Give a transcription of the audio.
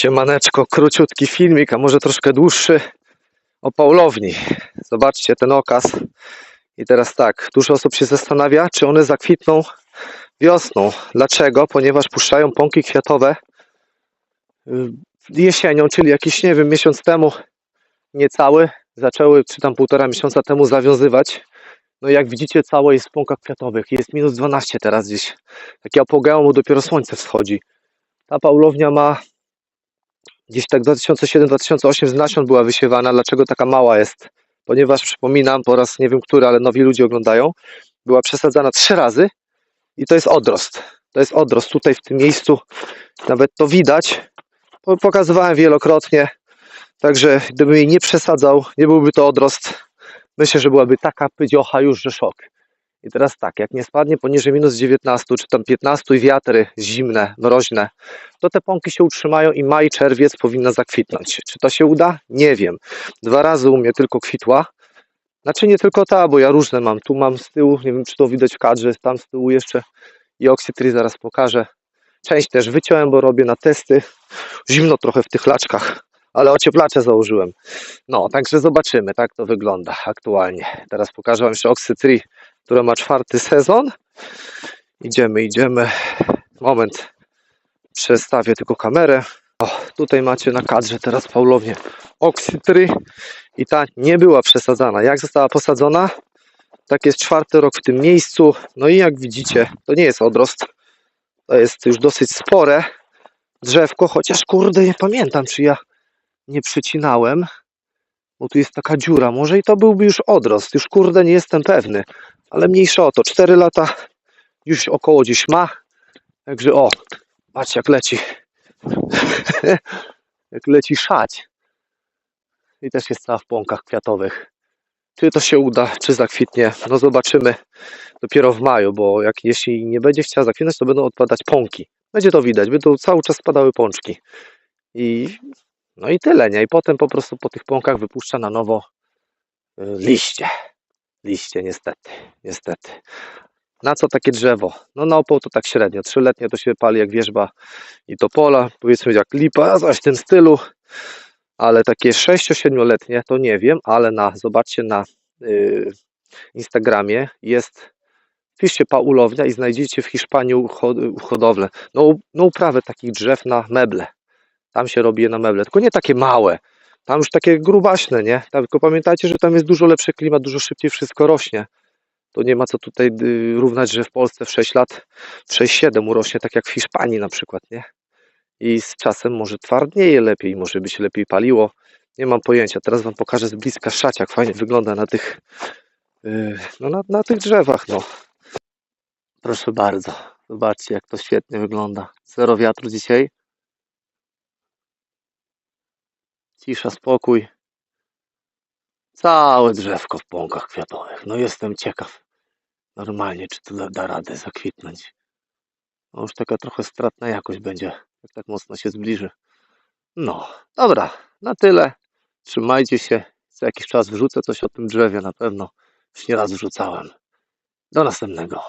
Siemaneczko, króciutki filmik, a może troszkę dłuższy o Paulowni. Zobaczcie ten okaz. I teraz tak, dużo osób się zastanawia, czy one zakwitną wiosną. Dlaczego? Ponieważ puszczają pąki kwiatowe y, jesienią, czyli jakiś, nie wiem, miesiąc temu, niecały, zaczęły, czy tam półtora miesiąca temu zawiązywać. No i jak widzicie, całe jest w pąkach kwiatowych. Jest minus 12 teraz gdzieś. Takie apogeum, bo dopiero słońce wschodzi. Ta Paulownia ma gdzieś tak 2007-2008 z nasion była wysiewana. Dlaczego taka mała jest? Ponieważ przypominam, po raz nie wiem który, ale nowi ludzie oglądają, była przesadzana trzy razy i to jest odrost. To jest odrost tutaj w tym miejscu, nawet to widać. Po- Pokazywałem wielokrotnie, także gdybym jej nie przesadzał, nie byłby to odrost. Myślę, że byłaby taka pydziocha już, że szok. I teraz tak, jak nie spadnie poniżej minus 19 czy tam 15 i wiatry zimne, mroźne, to te pąki się utrzymają i maj, czerwiec powinna zakwitnąć. Czy to się uda? Nie wiem. Dwa razy u mnie tylko kwitła. Znaczy nie tylko ta, bo ja różne mam. Tu mam z tyłu, nie wiem czy to widać w kadrze, tam z tyłu jeszcze i Oxytry zaraz pokażę. Część też wyciąłem, bo robię na testy. Zimno trochę w tych laczkach, ale ocieplacze założyłem. No, także zobaczymy, tak to wygląda aktualnie. Teraz pokażę Wam jeszcze Oxytry, która ma czwarty sezon. Idziemy, idziemy. Moment, przestawię tylko kamerę. O, tutaj macie na kadrze teraz Paulownię Oxytry i ta nie była przesadzana. Jak została posadzona? Tak jest czwarty rok w tym miejscu. No i jak widzicie, to nie jest odrost. To jest już dosyć spore drzewko, chociaż kurde nie pamiętam, czy ja nie przycinałem, bo tu jest taka dziura. Może i to byłby już odrost. Już kurde nie jestem pewny, ale mniejsza o to. 4 lata już około gdzieś ma. Także o, patrz jak leci. jak leci szać. I też jest cała w pąkach kwiatowych. Czy to się uda, czy zakwitnie, no zobaczymy dopiero w maju, bo jak jeśli nie będzie chciała zakwitnąć, to będą odpadać pąki. Będzie to widać, będą cały czas spadały pączki. I no i tyle, nie? I potem po prostu po tych pąkach wypuszcza na nowo y, liście. Liście, niestety, niestety. Na co takie drzewo? No na opał to tak średnio. Trzyletnie to się pali jak wierzba i topola, powiedzmy jak lipa, coś w tym stylu. Ale takie 6-7-letnie to nie wiem, ale na, zobaczcie na y, Instagramie jest wpiszcie paulownia i znajdziecie w Hiszpanii hodowlę. No, no uprawę takich drzew na meble. Tam się robi je na meble, tylko nie takie małe. Tam już takie grubaśne, nie? Tam, tylko pamiętajcie, że tam jest dużo lepszy klimat, dużo szybciej wszystko rośnie. To nie ma co tutaj y, równać, że w Polsce w 6 lat, w 6-7 urośnie tak jak w Hiszpanii na przykład, nie? I z czasem może twardnieje lepiej, może by się lepiej paliło. Nie mam pojęcia. Teraz wam pokażę z bliska szać, jak fajnie wygląda na tych, y, no na, na tych drzewach, no. Proszę bardzo. Zobaczcie, jak to świetnie wygląda. Zero wiatru dzisiaj. Cisza, spokój. Całe drzewko w pąkach kwiatowych. No jestem ciekaw. Normalnie, czy to da, da radę zakwitnąć. No już taka trochę stratna jakość będzie, jak tak mocno się zbliży. No, dobra, na tyle. Trzymajcie się. Za jakiś czas wrzucę coś o tym drzewie na pewno. Już nie raz wrzucałem. Do następnego.